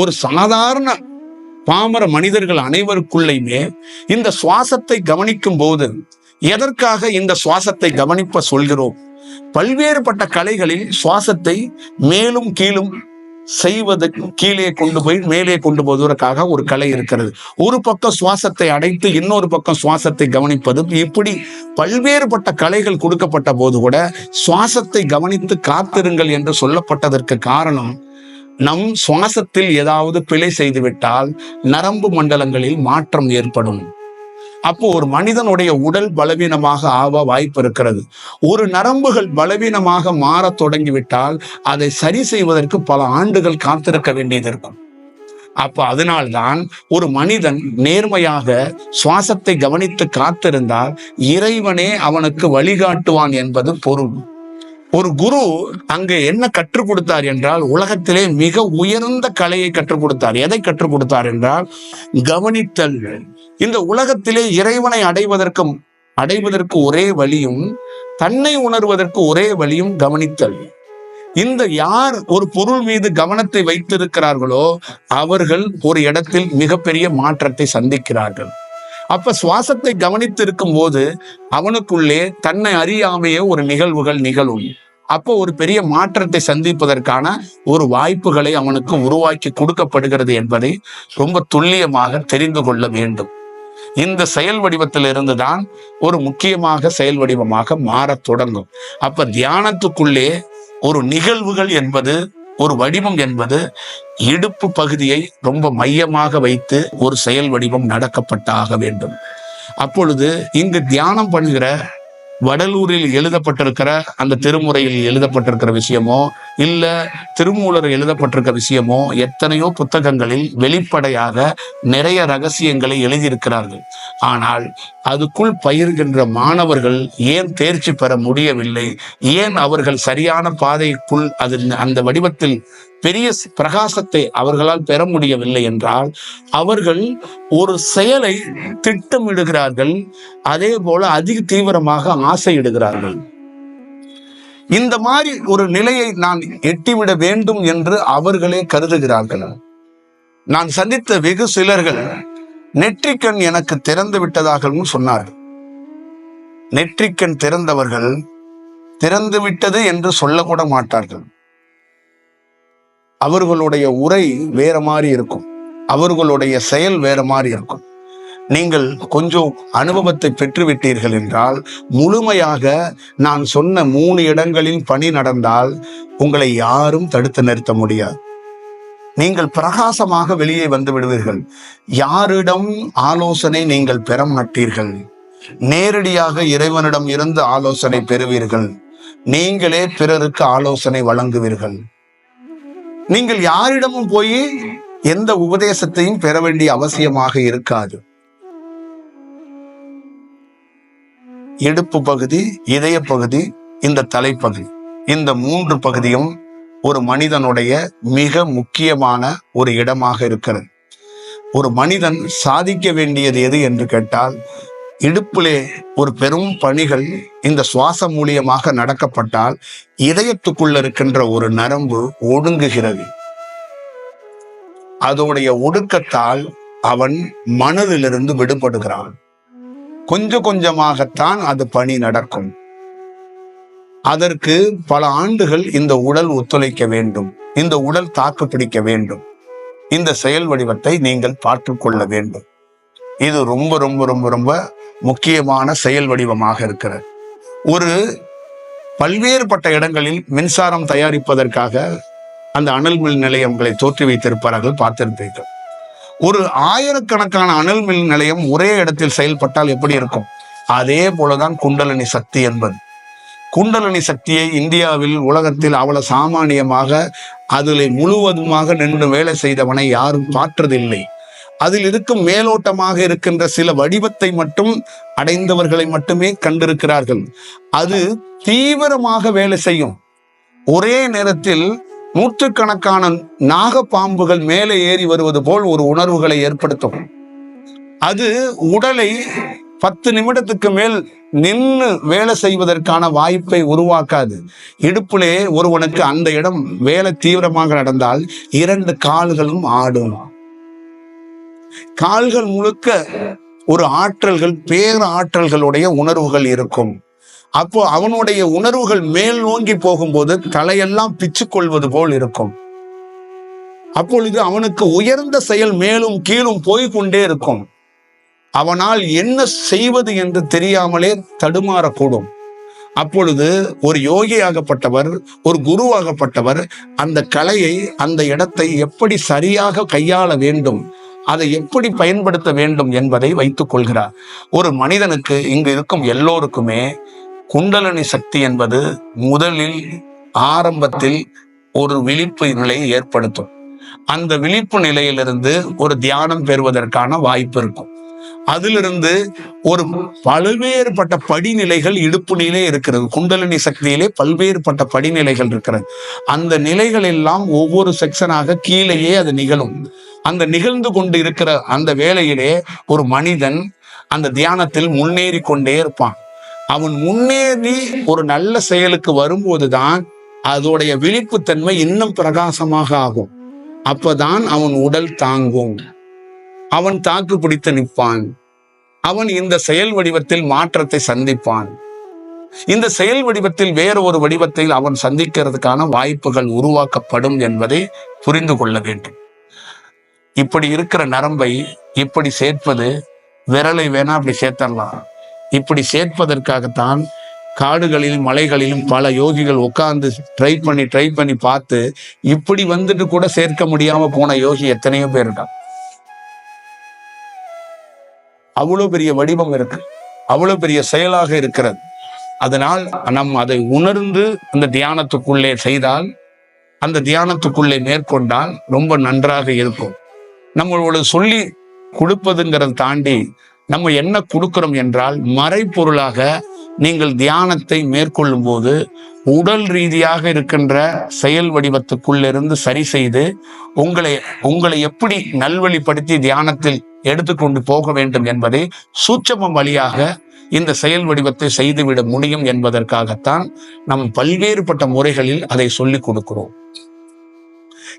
ஒரு சாதாரண பாமர மனிதர்கள் அனைவருக்குள்ளேயுமே இந்த சுவாசத்தை கவனிக்கும் போது எதற்காக இந்த சுவாசத்தை கவனிப்ப சொல்கிறோம்? பல்வேறுபட்ட கலைகளில் சுவாசத்தை மேலும் கீழும் செய்வதற்கு கீழே கொண்டு போய் மேலே கொண்டு போவதற்காக ஒரு கலை இருக்கிறது. ஒரு பக்கம் சுவாசத்தை அடைத்து இன்னொரு பக்கம் சுவாசத்தை கவனிப்பது. இப்படி பல்வேறுபட்ட கலைகள் கொடுக்கப்பட்ட போது கூட சுவாசத்தை கவனித்து காத்திருங்கள் என்று சொல்லப்பட்டதற்கு காரணம் நம் சுவாசத்தில் ஏதாவது பிழை செய்துவிட்டால் நரம்பு மண்டலங்களில் மாற்றம் ஏற்படும். அப்போ ஒரு மனிதனுடைய உடல் பலவீனமாக ஆக வாய்ப்பு இருக்கிறது. ஒரு நரம்புகள் பலவீனமாக மாறத் தொடங்கிவிட்டால் அதை சரி செய்வதற்கு பல ஆண்டுகள் காத்திருக்க வேண்டியது இருக்கும். அப்போ அதனால்தான் ஒரு மனிதன் நேர்மையாக சுவாசத்தை கவனித்து காத்திருந்தால் இறைவனே அவனுக்கு வழிகாட்டுவான் என்பது பொருள். ஒரு குரு அங்கு என்ன கற்றுக் கொடுத்தார் என்றால் உலகத்திலே மிக உயர்ந்த கலையை கற்றுக் கொடுத்தார். எதை கற்றுக் கொடுத்தார் என்றால் கவனித்தல். இந்த உலகத்திலே இறைவனை அடைவதற்கும் அடைவதற்கு ஒரே வழியும் தன்னை உணர்வதற்கு ஒரே வழியும் கவனித்தல். இந்த யார் ஒரு பொருள் மீது கவனத்தை வைத்திருக்கிறார்களோ அவர்கள் ஒரு இடத்தில் மிகப்பெரிய மாற்றத்தை சந்திக்கிறார்கள். அப்ப சுவாசத்தை கவனித்து இருக்கும் போது அவனுக்குள்ளே தன்னை அறியாமையே ஒரு நிகழ்வுகள் நிகழும். அப்போ ஒரு பெரிய மாற்றத்தை சந்திப்பதற்கான ஒரு வாய்ப்புகளை அவனுக்கு உருவாக்கி கொடுக்கப்படுகிறது என்பதை ரொம்ப துல்லியமாக தெரிந்து கொள்ள வேண்டும். இந்த செயல் வடிவத்தில் இருந்துதான் ஒரு முக்கியமாக செயல் வடிவமாக மாறத் தொடங்கும். அப்ப தியானத்துக்குள்ளே ஒரு நிகழ்வுகள் என்பது ஒரு வடிவம் என்பது இடுப்பு பகுதியை ரொம்ப மையமாக வைத்து ஒரு செயல் வடிவம் நடக்கப்பட்டாக வேண்டும். அப்பொழுது இங்கு தியானம் பண்ணுகிற வடலூரில் எழுதப்பட்டிருக்கிற அந்த திருமுறையில் எழுதப்பட்டிருக்கிற விஷயமோ இல்ல திருமூலர் எழுதப்பட்டிருக்கிற விஷயமோ எத்தனையோ புத்தகங்களில் வெளிப்படையாக நிறைய ரகசியங்களை எழுதியிருக்கிறார்கள். ஆனால் அதுக்குள் பயிர்கின்ற மாணவர்கள் ஏன் தேர்ச்சி பெற முடியவில்லை? ஏன் அவர்கள் சரியான பாதைக்குள் அது அந்த வடிவத்தில் பெரிய பிரகாசத்தை அவர்களால் பெற முடியவில்லை என்றால் அவர்கள் ஒரு செயலை திட்டமிடுகிறார்கள் அதே போல அதிக தீவிரமாக ஆசையிடுகிறார்கள். இந்த மாதிரி ஒரு நிலையை நான் எட்டிவிட வேண்டும் என்று அவர்களே கருதுகிறார்கள். நான் சந்தித்த வெகு சிலர்கள் நெற்றிக்கண் எனக்கு திறந்து விட்டதாகவும் சொன்னார்கள். நெற்றிக்கண் திறந்தவர்கள் திறந்து விட்டது என்று சொல்லக்கூட மாட்டார்கள். அவர்களுடைய உரை வேற மாதிரி இருக்கும். அவர்களுடைய செயல் வேற மாதிரி இருக்கும். நீங்கள் கொஞ்சம் அனுபவத்தை பெற்றுவிட்டீர்கள் என்றால் முழுமையாக நான் சொன்ன மூணு இடங்களில் பணி நடந்தால் உங்களை யாரும் தடுத்து நிறுத்த முடியாது. நீங்கள் பிரகாசமாக வெளியே வந்து விடுவீர்கள். யாரிடம் ஆலோசனை நீங்கள் பெற மாட்டீர்கள். நேரடியாக இறைவனிடம் இருந்து ஆலோசனை பெறுவீர்கள். நீங்களே பிறருக்கு ஆலோசனை வழங்குவீர்கள். நீங்கள் யாரிடமும் போய் எந்த உபதேசத்தையும் பெற வேண்டிய அவசியமாக இருக்காது. இடுப்பு பகுதி இதய பகுதி இந்த தலைப்பகுதி. இந்த மூன்று பகுதியும் ஒரு மனிதனுடைய மிக முக்கியமான ஒரு இடமாக இருக்கிறது. ஒரு மனிதன் சாதிக்க வேண்டியது எது என்று கேட்டால் இடுப்பிலே ஒரு பெரும் பணிகள் இந்த சுவாசம் மூலியமாக நடக்கப்பட்டால் இதயத்துக்குள்ள இருக்கின்ற ஒரு நரம்பு ஒடுங்குகிறது. அதோடைய ஒடுக்கத்தால் அவன் மனதிலிருந்து விடுபடுகிறான். கொஞ்சம் கொஞ்சமாகத்தான் அது பணி நடக்கும். அதற்கு பல ஆண்டுகள் இந்த உடல் ஒத்துழைக்க வேண்டும். இந்த உடல் தாக்கு பிடிக்க வேண்டும். இந்த செயல் வடிவத்தை நீங்கள் பார்த்து கொள்ள வேண்டும். இது ரொம்ப ரொம்ப ரொம்ப ரொம்ப முக்கியமான செயல் வடிவமாக இருக்கிறது. ஒரு பல்வேறுபட்ட இடங்களில் மின்சாரம் தயாரிப்பதற்காக அந்த அனல் மின் நிலையங்களை தோற்றி வைத்திருப்பார்கள் பார்த்திருப்பீர்கள் ஒரு ஆயிரக்கணக்கான அனல் மின் நிலையம் ஒரே இடத்தில் செயல்பட்டால் எப்படி இருக்கும்? அதே போலதான் குண்டலினி சக்தி என்பது. குண்டலினி சக்தியை இந்தியாவில் உலகத்தில் அவ்வளவு சாமானியமாக அதில் முழுவதுமாக நின்று வேலை செய்தவனை யாரும் பார்த்ததில்லை. அதில் இருக்கும் மேலோட்டமாக இருக்கின்ற சில வடிவத்தை மட்டும் அடைந்தவர்களை மட்டுமே கண்டிருக்கிறார்கள். அது தீவிரமாக வேலை செய்யும். ஒரே நேரத்தில் நூற்றுக்கணக்கான நாகப்பாம்புகள் மேலே ஏறி வருவது போல் ஒரு உணர்வுகளை ஏற்படுத்தும். அது உடலை பத்து நிமிடத்துக்கு மேல் நின்று வேலை செய்வதற்கான வாய்ப்பை உருவாக்காது. இடுப்பிலே ஒருவனுக்கு அந்த இடம் வேலை தீவிரமாக நடந்தால் இரண்டு கால்களும் ஆடும். கால்கள் முழுக்க ஒரு ஆற்றல்கள் பேர ஆற்றல்களுடைய உணர்வுகள் இருக்கும். அப்போ அவனுடைய உணர்வுகள் மேல் நோங்கி போகும்போது தலையெல்லாம் பிச்சு கொள்வது போல் இருக்கும். அப்பொழுது அவனுக்கு உயர்ந்த செயல் மேலும் கீழும் போய்கொண்டே இருக்கும். அவனால் என்ன செய்வது என்று தெரியாமலே தடுமாறக்கூடும். அப்பொழுது ஒரு யோகியாகப்பட்டவர் ஒரு குருவாகப்பட்டவர் அந்த கலையை அந்த இடத்தை எப்படி சரியாக கையாள வேண்டும்? அதை எப்படி பயன்படுத்த வேண்டும் என்பதை வைத்துக் கொள்கிறார். ஒரு மனிதனுக்கு இங்கு இருக்கும் எல்லோருக்குமே குண்டலனி சக்தி என்பது முதலில் ஆரம்பத்தில் ஒரு விழிப்பு நிலையை ஏற்படுத்தும். அந்த விழிப்பு நிலையிலிருந்து ஒரு தியானம் பெறுவதற்கான வாய்ப்பு இருக்கும். அதிலிருந்து ஒரு பல்வேறுபட்ட படிநிலைகள் இடுப்புனிலே இருக்கிறது. குண்டலினி சக்தியிலே பல்வேறுபட்ட படிநிலைகள் இருக்கிறது. அந்த நிலைகள் எல்லாம் ஒவ்வொரு செக்ஷனாக கீழேயே அது நிகழும். அந்த நிகழ்ந்து கொண்டு இருக்கிற அந்த வேலையிலே ஒரு மனிதன் அந்த தியானத்தில் முன்னேறி கொண்டே இருப்பான். அவன் முன்னேறி ஒரு நல்ல செயலுக்கு வரும்போதுதான் அதோடைய விழிப்புத்தன்மை இன்னும் பிரகாசமாக ஆகும். அப்பதான் அவன் உடல் தாங்கும். அவன் தாக்கு பிடித்து நிற்பான். அவன் இந்த செயல் வடிவத்தில் மாற்றத்தை சந்திப்பான். இந்த செயல் வடிவத்தில் வேற ஒரு வடிவத்தில் அவன் சந்திக்கிறதுக்கான வாய்ப்புகள் உருவாக்கப்படும் என்பதை புரிந்து கொள்ள வேண்டும். இப்படி இருக்கிற நரம்பை இப்படி சேர்ப்பது விரலை வேணா அப்படி சேர்த்தரலாம். இப்படி சேர்ப்பதற்காகத்தான் காடுகளிலும் மலைகளிலும் பல யோகிகள் உட்கார்ந்து ட்ரை பண்ணி ட்ரை பண்ணி பார்த்து இப்படி வந்துட்டு கூட சேர்க்க முடியாம போன யோகி எத்தனையோ பேர் இருக்காங்க. அவ்வளோ பெரிய வடிவம் இருக்கு. அவ்வளோ பெரிய செயலாக இருக்கிறது. அதனால் நம் அதை உணர்ந்து அந்த தியானத்துக்குள்ளே செய்தால் அந்த தியானத்துக்குள்ளே மேற்கொண்டால் ரொம்ப நன்றாக இருக்கும். நம்மளோட சொல்லி கொடுப்பதுங்கிறத தாண்டி நம்ம என்ன கொடுக்கிறோம் என்றால் மறைப்பொருளாக நீங்கள் தியானத்தை மேற்கொள்ளும் போது உடல் ரீதியாக இருக்கின்ற செயல் வடிவத்துக்குள்ளிருந்து சரி செய்து உங்களை உங்களை எப்படி நல்வழிப்படுத்தி தியானத்தில் எடுத்துக்கொண்டு போக வேண்டும் என்பதை சூட்சமம் வழியாக இந்த செயல் வடிவத்தை செய்துவிட முடியும் என்பதற்காகத்தான் நம் பல்வேறுபட்ட முறைகளில் அதை சொல்லிக் கொடுக்கிறோம்.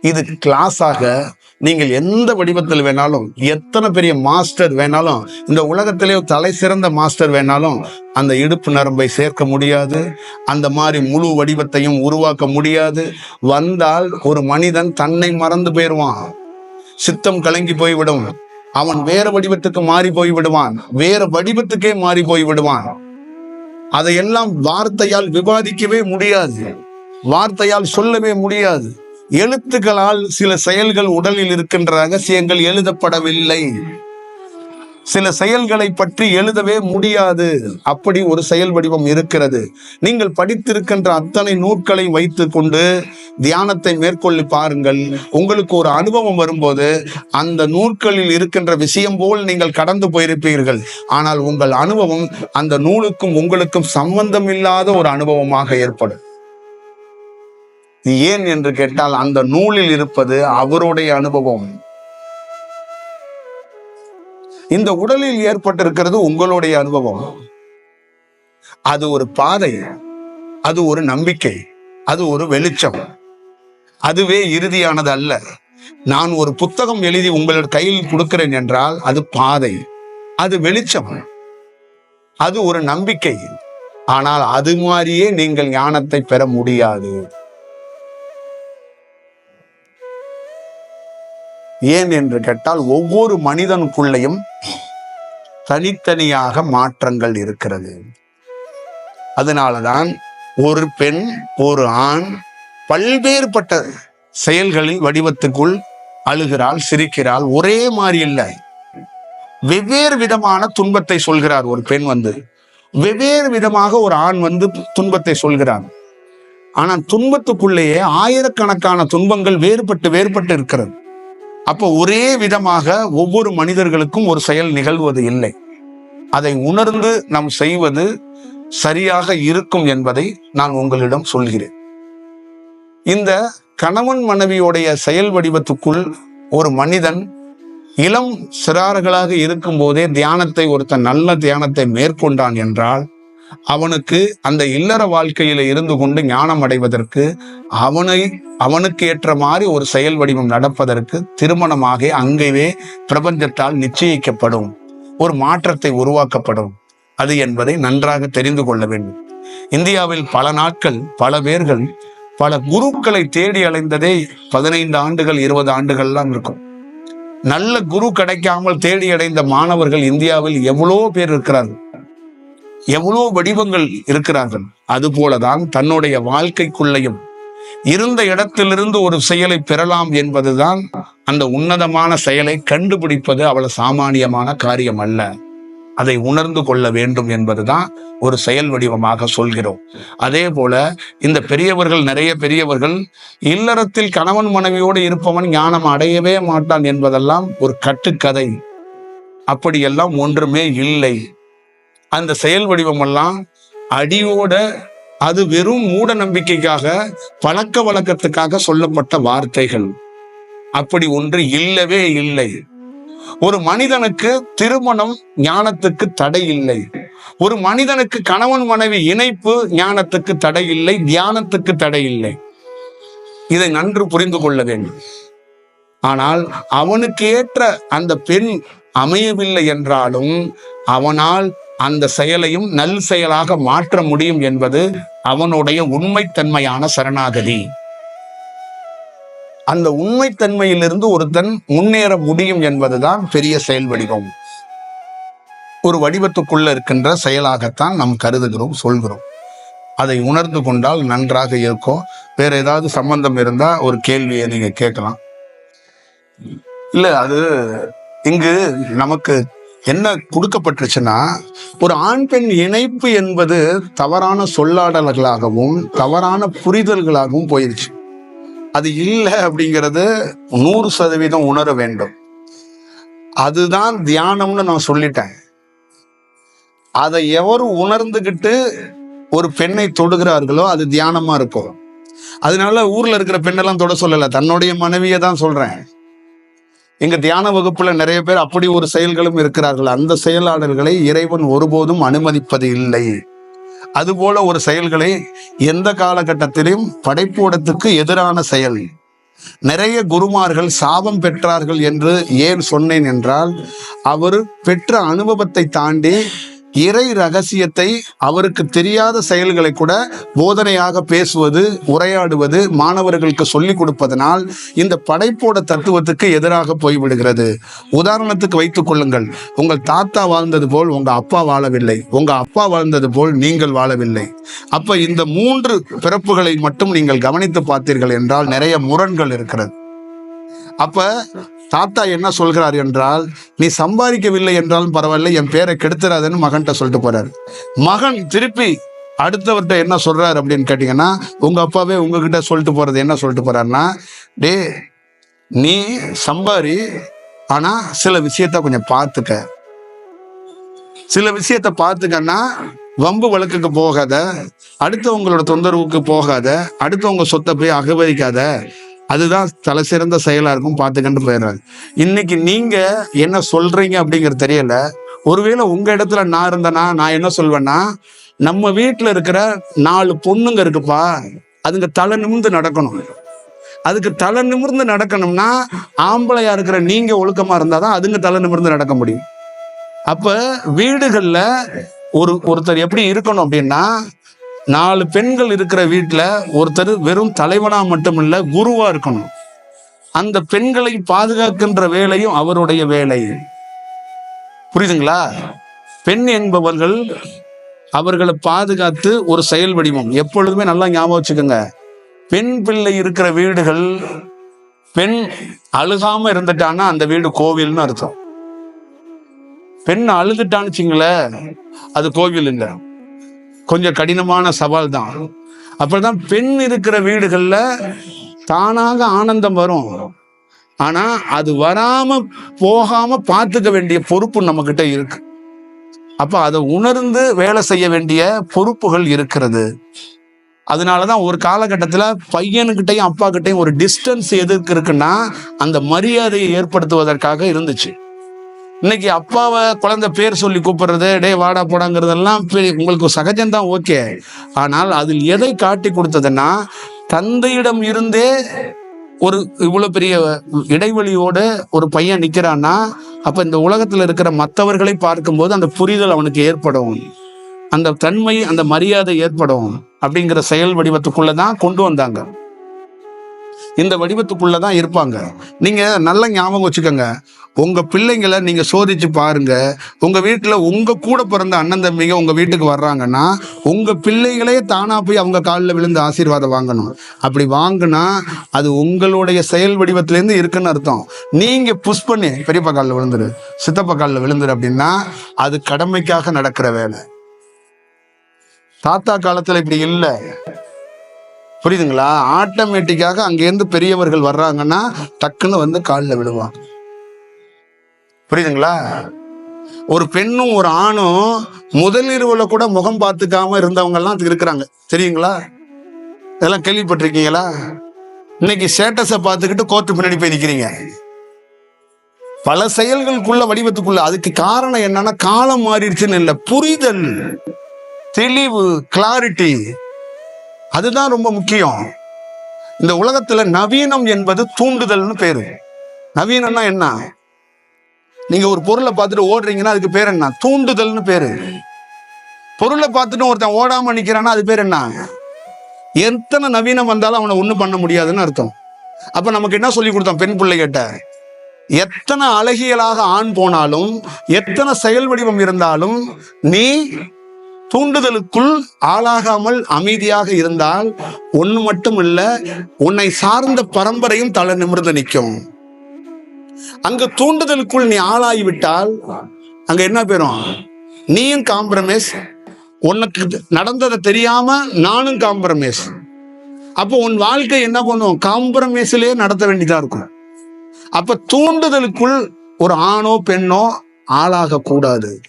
இது கிளாஸாக நீங்கள் எந்த வடிவத்தில் வேணாலும் எத்தனை பெரிய மாஸ்டர் வேணாலும் இந்த உலகத்திலே தலை சிறந்த மாஸ்டர் வேணாலும் அந்த இடுப்பு நரம்பை சேர்க்க முடியாது அந்த மாதிரி முழு வடிவத்தையும் உருவாக்க முடியாது. வந்தால் ஒரு மனிதன் தன்னை மறந்து போயிடுவான். சித்தம் கலங்கி போய்விடும். அவன் வேற வடிவத்துக்கு மாறி போய் விடுவான் வேற வடிவத்துக்கே மாறி போய் விடுவான் அதையெல்லாம் வார்த்தையால் விவாதிக்கவே முடியாது. வார்த்தையால் சொல்லவே முடியாது. எழுத்துக்களால் சில செயல்கள் உடலில் இருக்கின்ற ரகசியங்கள் எழுதப்படவில்லை. சில செயல்களை பற்றி எழுதவே முடியாது. அப்படி ஒரு செயல் வடிவம் இருக்கிறது. நீங்கள் படித்திருக்கின்ற அத்தனை நூட்களை வைத்து கொண்டு தியானத்தை மேற்கொள்ளி பாருங்கள். உங்களுக்கு ஒரு அனுபவம் வரும்போது அந்த நூல்களில் இருக்கின்ற விஷயம் போல் நீங்கள் கடந்து போயிருப்பீர்கள். ஆனால் உங்கள் அனுபவம் அந்த நூலுக்கும் உங்களுக்கும் சம்பந்தம் இல்லாத ஒரு அனுபவமாக ஏற்படும். ஏன் என்று கேட்டால் அந்த நூலில் இருப்பது அவருடைய அனுபவம். இந்த உடலில் ஏற்பட்டிருக்கிறது உங்களுடைய அனுபவம். அது ஒரு பாதை அது ஒரு நம்பிக்கை அது ஒரு வெளிச்சம். அதுவே இறுதியானது அல்ல. நான் ஒரு புத்தகம் எழுதி உங்களோட கையில் கொடுக்கிறேன் என்றால் அது பாதை அது வெளிச்சம். அது ஒரு நம்பிக்கை. ஆனால் அது மாதிரியே நீங்கள் ஞானத்தை பெற முடியாது. ஏன் என்று கேட்டால் ஒவ்வொரு மனிதனுக்குள்ளேயும் தனித்தனியாக மாற்றங்கள் இருக்கிறது. அதனாலதான் ஒரு பெண் ஒரு ஆண் பல்வேறுபட்ட செயல்களின் வடிவத்துக்குள் அழுகிறாள் சிரிக்கிறாள். ஒரே மாதிரி இல்லை. வெவ்வேறு விதமான துன்பத்தை சொல்கிறார் ஒரு பெண் வந்து. வெவ்வேறு விதமாக ஒரு ஆண் வந்து துன்பத்தை சொல்கிறார் ஆனால் துன்பத்துக்குள்ளேயே ஆயிரக்கணக்கான துன்பங்கள் வேறுபட்டு வேறுபட்டு இருக்கிறது. அப்போ ஒரே விதமாக ஒவ்வொரு மனிதர்களுக்கும் ஒரு செயல் நிகழ்வது இல்லை. அதை உணர்ந்து நாம் செய்வது சரியாக இருக்கும் என்பதை நான் உங்களிடம் சொல்கிறேன். இந்த கணவன் மனைவியுடைய செயல் வடிவத்துக்குள் ஒரு மனிதன் இளம் சிறார்களாக இருக்கும் போதே தியானத்தை ஒருத்தன் நல்ல தியானத்தை மேற்கொண்டான் என்றால் அவனுக்கு அந்த இல்லற வாழ்க்கையில இருந்து கொண்டு ஞானம் அடைவதற்கு அவனை அவனுக்கு ஏற்ற மாதிரி ஒரு செயல் வடிவம் நடப்பதற்கு திருமணமாக அங்கேயே பிரபஞ்சத்தால் நிச்சயிக்கப்படும் ஒரு மாற்றத்தை உருவாக்கப்படும். அது என்பதை நன்றாக தெரிந்து கொள்ள வேண்டும். இந்தியாவில் பல நாட்கள் பல பேர்கள் பல குருக்களை தேடி அலைந்ததே பதினைந்து ஆண்டுகள் இருபது ஆண்டுகள்லாம் இருக்கும். நல்ல குரு கிடைக்காமல் தேடி அடைந்த மாணவர்கள் இந்தியாவில் எவ்வளோ பேர் இருக்கிறார்கள். எவ்வளோ வடிவங்கள் இருக்கிறார்கள். அதுபோலதான் தன்னுடைய வாழ்க்கைக்குள்ளேயும். இருந்த இடத்திலிருந்து ஒரு செயலை பெறலாம் என்பதுதான் அந்த உன்னதமான செயலை கண்டுபிடிப்பது அவ்வளவு சாமானியமான காரியம் அல்ல. அதை உணர்ந்து கொள்ள வேண்டும் என்பதுதான் ஒரு செயல் வடிவமாக சொல்கிறோம். அதே போல இந்த பெரியவர்கள் நிறைய பெரியவர்கள் இல்லறத்தில் கணவன் மனைவியோடு இருப்பவன் ஞானம் அடையவே மாட்டான் என்பதெல்லாம் ஒரு கட்டுக்கதை. அப்படியெல்லாம் ஒன்றுமே இல்லை. அந்த செயல் வடிவமெல்லாம் அடியோட அது வெறும் மூட நம்பிக்கைக்காக பழக்க வழக்கத்துக்காக சொல்லப்பட்ட வார்த்தைகள். அப்படி ஒன்று இல்லவே இல்லை. ஒரு மனிதனுக்கு திருமணம் ஞானத்துக்கு தடை இல்லை. ஒரு மனிதனுக்கு கணவன் மனைவி இணைப்பு ஞானத்துக்கு தடை இல்லை தியானத்துக்கு தடை இல்லை. இதை நன்று புரிந்து கொள்ள வேண்டும். ஆனால் அவனுக்கு ஏற்ற அந்த பெண் அமையவில்லை என்றாலும் அவனால் அந்த செயலையும் நல் செயலாக மாற்ற முடியும் என்பது அவனுடைய உண்மைத்தன்மையான சரணாகதி. அந்த உண்மைத்தன்மையிலிருந்து ஒருத்தன் முன்னேற முடியும் என்பதுதான் பெரிய செயல் வடிவம். ஒரு வடிவத்துக்குள்ள இருக்கின்ற செயலாகத்தான் நாம் கருதுகிறோம் சொல்கிறோம். அதை உணர்ந்து கொண்டால் நன்றாக இருக்கும். வேற ஏதாவது சம்பந்தம் இருந்தா ஒரு கேள்வியை நீங்க கேட்கலாம். இல்ல அது இங்கு நமக்கு என்ன கொடுக்கப்பட்டுருச்சுன்னா ஒரு ஆண் பெண் இணைப்பு என்பது தவறான சொல்லாடல்களாகவும் தவறான புரிதல்களாகவும் போயிருச்சு. அது இல்லை அப்படிங்கிறது நூறு சதவீதம் உணர வேண்டும். அதுதான் தியானம்னு நான் சொல்லிட்டேன். அதை எவர் உணர்ந்துகிட்டு ஒரு பெண்ணை தொடுகிறார்களோ அது தியானமா இருக்கும். அதனால ஊர்ல இருக்கிற பெண்ணெல்லாம் தொட சொல்லல. தன்னுடைய மனைவியை தான் சொல்றேன். எங்க தியான வகுப்புல நிறைய பேர் அப்படி ஒரு செயல்களும் இருக்கிறார்கள். அந்த செயலாளர்களை இறைவன் ஒருபோதும் அனுமதிப்பது இல்லை. அதுபோல ஒரு செயல்களை எந்த காலகட்டத்திலும் படைப்போடத்துக்கு எதிரான செயல். நிறைய குருமார்கள் சாபம் பெற்றார்கள் என்று ஏன் சொன்னேன் என்றால் அவர் பெற்ற அனுபவத்தை தாண்டி இறை ரகசியத்தை அவருக்கு தெரியாத செயல்களை கூட போதனையாக பேசுவது உரையாடுவது மாணவர்களுக்கு சொல்லிக் கொடுப்பதனால் இந்த படைப்போட தத்துவத்துக்கு எதிராக போய்விடுகிறது. உதாரணத்துக்கு வைத்துக் கொள்ளுங்கள். உங்கள் தாத்தா வாழ்ந்தது போல் உங்க அப்பா வாழவில்லை. உங்க அப்பா வாழ்ந்தது போல் நீங்கள் வாழவில்லை. அப்ப இந்த மூன்று பிறப்புகளை மட்டும் நீங்கள் கவனித்து பார்த்தீர்கள் என்றால் நிறைய முரண்கள் இருக்கிறது. அப்ப தாத்தா என்ன சொல்கிறார் என்றால் நீ சம்பாதிக்கவில்லை என்றாலும் பரவாயில்ல என் பேரை கெடுத்துறாதன்னு மகன்கிட்ட சொல்லிட்டு போறாரு. மகன் திருப்பி அடுத்தவர்கிட்ட என்ன சொல்றாரு அப்படின்னு கேட்டீங்கன்னா உங்க அப்பாவே உங்ககிட்ட சொல்லிட்டு போறது என்ன சொல்லிட்டு போறாருன்னா டே நீ சம்பாரி ஆனா சில விஷயத்த கொஞ்சம் பார்த்துக்க சில விஷயத்த பார்த்துக்கன்னா வம்பு வழக்குக்கு போகாத அடுத்தவங்களோட தொந்தரவுக்கு போகாத அடுத்தவங்க சொத்தை போய் அகவரிக்காத அதுதான் தலை சிறந்த செயலா இருக்கும் பார்த்துக்கண்டு போயிடுறாங்க. இன்னைக்கு நீங்க என்ன சொல்றீங்க அப்படிங்கிறது தெரியல. ஒருவேளை உங்க இடத்துல நான் இருந்தேன்னா நான் என்ன சொல்வேன்னா நம்ம வீட்டுல இருக்கிற நாலு பொண்ணுங்க இருக்குப்பா அதுங்க தலை நிமிர்ந்து நடக்கணும். அதுக்கு தலை நிமிர்ந்து நடக்கணும்னா ஆம்பளையா இருக்கிற நீங்க ஒழுக்கமா இருந்தாதான் அதுங்க தலை நிமிர்ந்து நடக்க முடியும். அப்ப வீடுகள்ல ஒரு ஒருத்தர் எப்படி இருக்கணும் அப்படின்னா நாலு பெண்கள் இருக்கிற வீட்டில் ஒருத்தர் வெறும் தலைவனாக மட்டும் குருவாக இருக்கணும். அந்த பெண்களை பாதுகாக்கின்ற வேலையும் அவருடைய வேலை. புரியுதுங்களா? பெண் என்பவர்கள் அவர்களை பாதுகாத்து ஒரு செயல் வடிவம். எப்பொழுதுமே நல்லா ஞாபகம் வச்சுக்கோங்க. பெண் பிள்ளை இருக்கிற வீடுகள் பெண் அழுகாம இருந்துட்டான்னா அந்த வீடு கோவில்னு அர்த்தம். பெண் அழுதுட்டான்னு வச்சுங்களேன் அது கோவில் இல்லை. கொஞ்சம் கடினமான சவால் தான் அப்பதான் பெண் இருக்கிற வீடுகளில் தானாக ஆனந்தம் வரும். ஆனால் அது வராமல் போகாமல் பார்த்துக்க வேண்டிய பொறுப்பு நம்மக்கிட்ட இருக்கு. அப்போ அதை உணர்ந்து வேலை செய்ய வேண்டிய பொறுப்புகள் இருக்கிறது. அதனால தான் ஒரு காலகட்டத்தில் பையனுக்கிட்டையும் அப்பாக்கிட்டையும் ஒரு டிஸ்டன்ஸ் எதுக்கு இருக்குன்னா அந்த மரியாதையை ஏற்படுத்துவதற்காக இருந்துச்சு. இன்னைக்கு அப்பாவை குழந்தை பேர் சொல்லி கூப்பிடுறது டே வாடா போடாங்கிறதெல்லாம் உங்களுக்கு சகஜம்தான் ஓகே. ஆனால் அதில் எதை காட்டி கொடுத்ததுன்னா தந்தையிடம் இருந்தே ஒரு இவ்வளோ பெரிய இடைவெளியோடு ஒரு பையன் நிற்கிறான்னா அப்போ இந்த உலகத்தில் இருக்கிற மற்றவர்களை பார்க்கும்போது அந்த புரிதல் அவனுக்கு ஏற்படும். அந்த தன்மை அந்த மரியாதை ஏற்படும். அப்படிங்கிற செயல் வடிவத்துக்குள்ளே தான் கொண்டு வந்தாங்க. இந்த வடிவத்துக்குள்ளே தான் இருப்பாங்க. நீங்கள் நல்ல ஞாபகம் வச்சுக்கோங்க. உங்க பிள்ளைங்களை நீங்க சோதிச்சு பாருங்க. உங்க வீட்டுல உங்க கூட பிறந்த அண்ணன் தம்பிங்க உங்க வீட்டுக்கு வர்றாங்கன்னா உங்க பிள்ளைகளே தானா போய் அவங்க காலில் விழுந்து ஆசீர்வாதம் வாங்கணும். அப்படி வாங்கினா அது உங்களுடைய செயல் வடிவத்திலேருந்து இருக்குன்னு அர்த்தம். நீங்க புஷ் பண்ணி பெரியப்பா காலில் விழுந்துரு சித்தப்பா காலில் விழுந்துரு அப்படின்னா அது கடமைக்காக நடக்கிற வேலை. தாத்தா காலத்துல இப்படி இல்லை. புரியுதுங்களா? ஆட்டோமேட்டிக்காக அங்கேருந்து பெரியவர்கள் வர்றாங்கன்னா டக்குன்னு வந்து காலில் விழுவாங்க. புரியுதுங்களா? ஒரு பெண்ணும் ஒரு ஆணும் முதலிரவுல கூட முகம் பார்த்துக்காம இருந்தவங்க எல்லாம் இருக்கிறாங்க. தெரியுங்களா? இதெல்லாம் கேள்விப்பட்டிருக்கீங்களா? இன்னைக்கு ஸ்டேட்டஸை பார்த்துக்கிட்டு கோர்ட்டு பின்னாடி போய் நிக்கிறீங்க. பல செயல்களுக்குள்ள வடிவத்துக்குள்ள அதுக்கு காரணம் என்னன்னா காலம் மாறிடுச்சுன்னு இல்லை. புரிதல் தெளிவு கிளாரிட்டி அதுதான் ரொம்ப முக்கியம். இந்த உலகத்துல நவீனம் என்பது தூண்டுதல்னு பேரு. நவீனம்னா என்ன? நீங்க ஒரு பொருளை பார்த்துட்டு ஓடுறீங்கன்னா அதுக்கு பேர் என்ன? தூண்டுதல்னு பேரு. பொருளை பார்த்துட்டு ஒருத்தன் ஓடாம நிற்கிறான்னா அது பேர் என்ன? எத்தனை நவீனம் வந்தாலும் அவனை ஒன்றும் பண்ண முடியாதுன்னு அர்த்தம். அப்ப நமக்கு என்ன சொல்லி கொடுத்தான் பெண் பிள்ளை கேட்ட எத்தனை அழகியலாக ஆண் போனாலும் எத்தனை செயல் வடிவம் இருந்தாலும் நீ தூண்டுதலுக்குள் ஆளாகாமல் அமைதியாக இருந்தால் ஒன்று மட்டும் இல்லை உன்னை சார்ந்த பரம்பரையும் தலை நிமிர்ந்து நிற்கும். அங்க தூண்டுதலுக்குள் நீ ஆளாகிவிட்டால் அங்க என்ன பெறும் நீயும் காம்ப்ரமைஸ் உனக்கு நடந்ததை தெரியாம நானும் காம்ப்ரமைஸ் அப்போ உன் வாழ்க்கை என்ன பண்ணும்? காம்ப்ரமைஸ்லயே நடத்த வேண்டியதா இருக்கும். அப்ப தூண்டுதலுக்குள் ஒரு ஆணோ பெண்ணோ ஆளாக கூடாது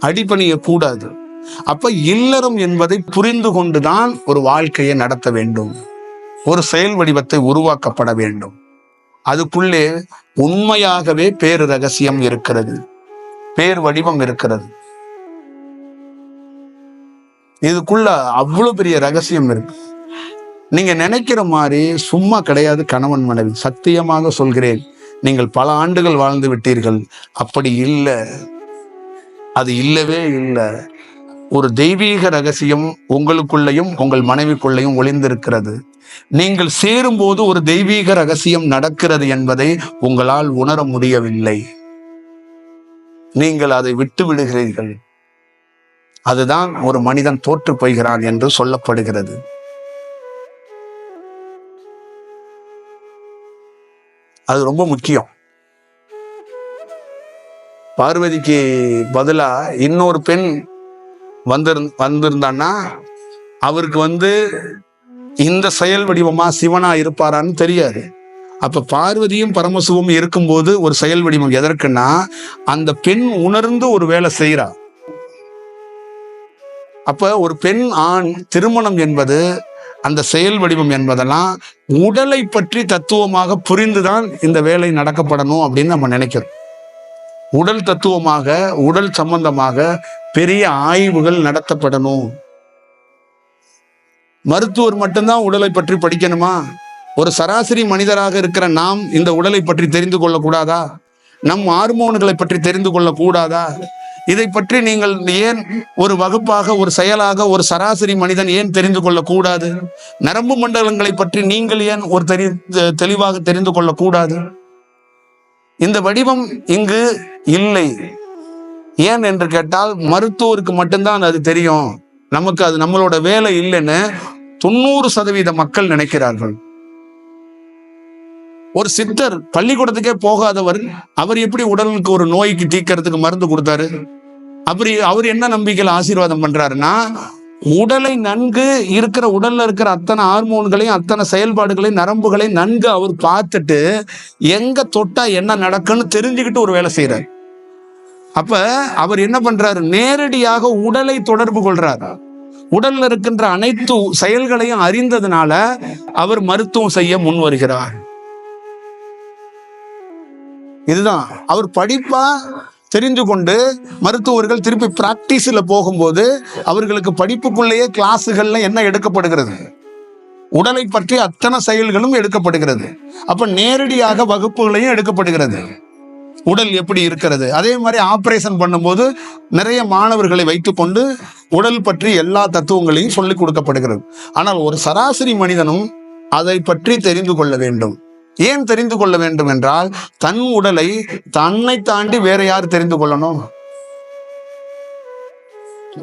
அடிப்பணிய கூடாது அப்ப இல்லறம் என்பதை புரிந்து கொண்டுதான் ஒரு வாழ்க்கையை நடத்த வேண்டும். ஒரு செயல் வடிவத்தை உருவாக்கப்பட வேண்டும். அதுக்குள்ளே உண்மையாகவே பேர் ரகசியம் இருக்கிறது. பேர் வடிவம் இருக்கிறது. இதுக்குள்ள அவ்வளவு பெரிய ரகசியம் இருக்கு. நீங்க நினைக்கிற மாதிரி சும்மா கிடையாது கணவன் மனைவி. சத்தியமாக சொல்கிறேன் நீங்கள் பல ஆண்டுகள் வாழ்ந்து விட்டீர்கள். அப்படி இல்லை. அது இல்லவே இல்லை. ஒரு தெய்வீக ரகசியம் உங்களுக்குள்ளேயும் உங்கள் மனைவிக்குள்ளேயும் ஒளிந்திருக்கிறது. நீங்கள் சேரும்போது ஒரு தெய்வீக ரகசியம் நடக்கிறது என்பதை உங்களால் உணர முடியவில்லை. நீங்கள் அதை விட்டு விடுகிறீர்கள். அதுதான் ஒரு மனிதன் தோற்று போய்கிறான் என்று சொல்லப்படுகிறது. அது ரொம்ப முக்கியம். பார்வதிக்கு பதிலா இன்னொரு பெண் வந்திருந் வந்திருந்தான்னா அவருக்கு வந்து இந்த செயல் வடிவமா சிவனா இருப்பாரான்னு தெரியாது. அப்ப பார்வதியும் பரமசிவமும் இருக்கும்போது ஒரு செயல் வடிவம் எதற்குன்னா அந்த பெண் உணர்ந்து ஒரு வேலை செய்யறா அப்ப ஒரு பெண் ஆண் திருமணம் என்பது அந்த செயல் வடிவம் என்பதெல்லாம் உடலை பற்றி தத்துவமாக புரிந்துதான் இந்த வேலை நடக்கப்படணும் அப்படின்னு நம்ம நினைக்கிறோம். உடல் தத்துவமாக உடல் சம்பந்தமாக பெரிய ஆய்வுகள் நடத்தப்படணும். மருத்துவர் மட்டும்தான் உடலை பற்றி படிக்கணுமா? ஒரு சராசரி மனிதராக இருக்கிற நாம் இந்த உடலை பற்றி தெரிந்து கொள்ளக்கூடாதா? நம் ஹார்மோன்களை பற்றி தெரிந்து கொள்ளக்கூடாதா? இதை பற்றி நீங்கள் ஏன் ஒரு வகுப்பாக ஒரு செயலாக ஒரு சராசரி மனிதன் ஏன் தெரிந்து கொள்ளக்கூடாது? நரம்பு மண்டலங்களை பற்றி நீங்கள் ஏன் ஒரு தெரி தெளிவாக தெரிந்து கொள்ளக்கூடாது? இந்த வடிவம் இங்கு இல்லை. ஏன் என்று கேட்டால் மருத்துவருக்கு மட்டும்தான் அது தெரியும். நமக்கு அது நம்மளோட வேலை இல்லைன்னு தொண்ணூறு சதவீத மக்கள் நினைக்கிறார்கள். ஒரு சித்தர் பள்ளிக்கூடத்துக்கே போகாதவர் அவர் எப்படி உடலுக்கு ஒரு நோய்க்கு தீக்கிறதுக்கு மருந்து கொடுத்தாரு? அப்படி அவர் என்ன நம்பிக்கையில் ஆசீர்வாதம் பண்றாருன்னா உடலை நன்கு இருக்கிற உடல்ல இருக்கிற அத்தனை ஹார்மோன்களையும் அத்தனை செயல்பாடுகளையும் நரம்புகளையும் நன்கு அவர் பார்த்துட்டு எங்க தொட்டா என்ன நடக்குன்னு தெரிஞ்சுக்கிட்டு ஒரு வேலை செய்யறாரு அப்ப அவர் என்ன பண்றாரு? நேரடியாக உடலை தொடர்பு கொள்றாரு. உடல்ல இருக்கின்ற அனைத்து செயல்களையும் அறிந்ததுனால அவர் மருத்துவம் செய்ய முன் வருகிறார். இதுதான். அவர் படிப்பா தெரிந்து கொண்டு மருத்துவர்கள் திருப்பி பிராக்டிஸ்ல போகும்போது அவர்களுக்கு படிப்புக்குள்ளேயே கிளாஸுகள்ல என்ன எடுக்கப்படுகிறது? உடலை பற்றி அத்தனை செயல்களும் எடுக்கப்படுகிறது. அப்ப நேரடியாக வகுப்புகளையும் எடுக்கப்படுகிறது. உடல் எப்படி இருக்கிறது? அதே மாதிரி ஆப்ரேஷன் பண்ணும்போது நிறைய மாணவர்களை வைத்துக்கொண்டு உடல் பற்றி எல்லா தத்துவங்களையும் சொல்லிக் கொடுக்கப்படுகிறது. ஆனால் ஒரு சராசரி மனிதனும் அதை பற்றி தெரிந்து கொள்ள வேண்டும். ஏன் தெரிந்து கொள்ள வேண்டும் என்றால் தன் உடலை தன்னை தாண்டி வேற யார் தெரிந்து கொள்ளணும்?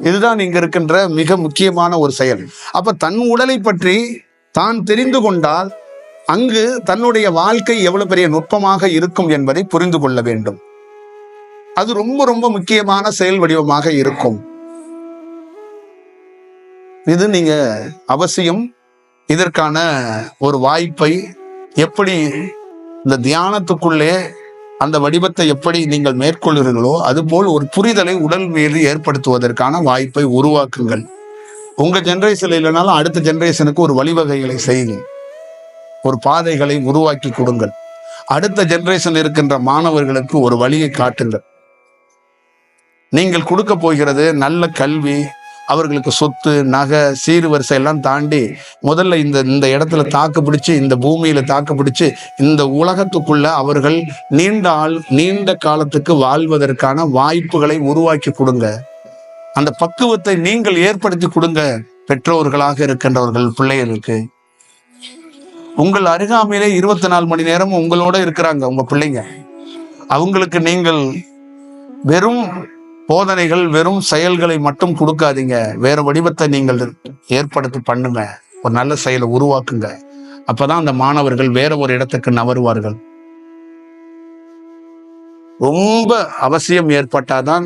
இதுதான் இங்க இருக்கின்ற மிக முக்கியமான ஒரு செயல். அப்ப தன் உடலை பற்றி தான் தெரிந்து கொண்டால் அங்கு தன்னுடைய வாழ்க்கை எவ்வளவு பெரிய நுட்பமாக இருக்கும் என்பதை புரிந்து கொள்ள வேண்டும். அது ரொம்ப ரொம்ப முக்கியமான செயல் வடிவமாக இருக்கும். இது நீங்க அவசியம். இதற்கான ஒரு வாய்ப்பை எப்படி இந்த தியானத்துக்குள்ளே அந்த வடிவத்தை எப்படி நீங்கள் மேற்கொள்கிறீர்களோ அதுபோல் ஒரு புரிதலை உடல் மீது ஏற்படுத்துவதற்கான வாய்ப்பை உருவாக்குங்கள். உங்க ஜென்ரேஷன் இல்லைனாலும் அடுத்த ஜென்ரேஷனுக்கு ஒரு வழிவகைகளை செய்யுங்கள். ஒரு பாதைகளை உருவாக்கி கொடுங்கள். அடுத்த ஜெனரேஷன் இருக்கின்ற மாணவர்களுக்கு ஒரு வழியை காட்டுங்கள். நீங்கள் கொடுக்க போகிறது நல்ல கல்வி அவர்களுக்கு சொத்து நகை சீர்வரிசை எல்லாம் தாண்டி முதல்ல இந்த இந்த இடத்துல தாக்கு பிடிச்சு இந்த பூமியில தாக்கு பிடிச்சு இந்த உலகத்துக்குள்ள அவர்கள் நீண்ட ஆள் நீண்ட காலத்துக்கு வாழ்வதற்கான வாய்ப்புகளை உருவாக்கி கொடுங்க. அந்த பக்குவத்தை நீங்கள் ஏற்படுத்தி கொடுங்க. பெற்றோர்களாக இருக்கின்றவர்கள் பிள்ளைகளுக்கு. உங்கள் அருகாமையிலே இருபத்தி நாலு மணி நேரம் உங்களோட இருக்கிறாங்க உங்க பிள்ளைங்க. அவங்களுக்கு நீங்கள் வெறும் போதனைகள் வெறும் செயல்களை மட்டும் கொடுக்காதீங்க. வேற வடிவத்தை நீங்கள் ஏற்படுத்தி பண்ணுங்க. ஒரு நல்ல செயலை உருவாக்குங்க. அப்பதான் அந்த மாணவர்கள் வேற ஒரு இடத்துக்கு நவருவார்கள் ரொம்ப அவசியம் ஏற்பட்டாதான்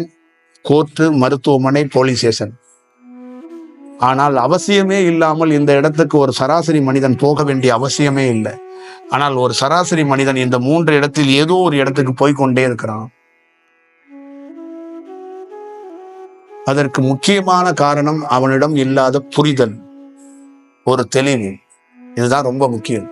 கோர்ட்டு மருத்துவமனை போலீஸ் ஸ்டேஷன். ஆனால் அவசியமே இல்லாமல் இந்த இடத்துக்கு ஒரு சராசரி மனிதன் போக வேண்டிய அவசியமே இல்லை. ஆனால் ஒரு சராசரி மனிதன் இந்த மூன்று இடத்தில் ஏதோ ஒரு இடத்துக்கு போய்கொண்டே இருக்கிறான். அதற்கு முக்கியமான காரணம் அவனிடம் இல்லாத புரிதல் ஒரு தெளிவு. இதுதான் ரொம்ப முக்கியம்.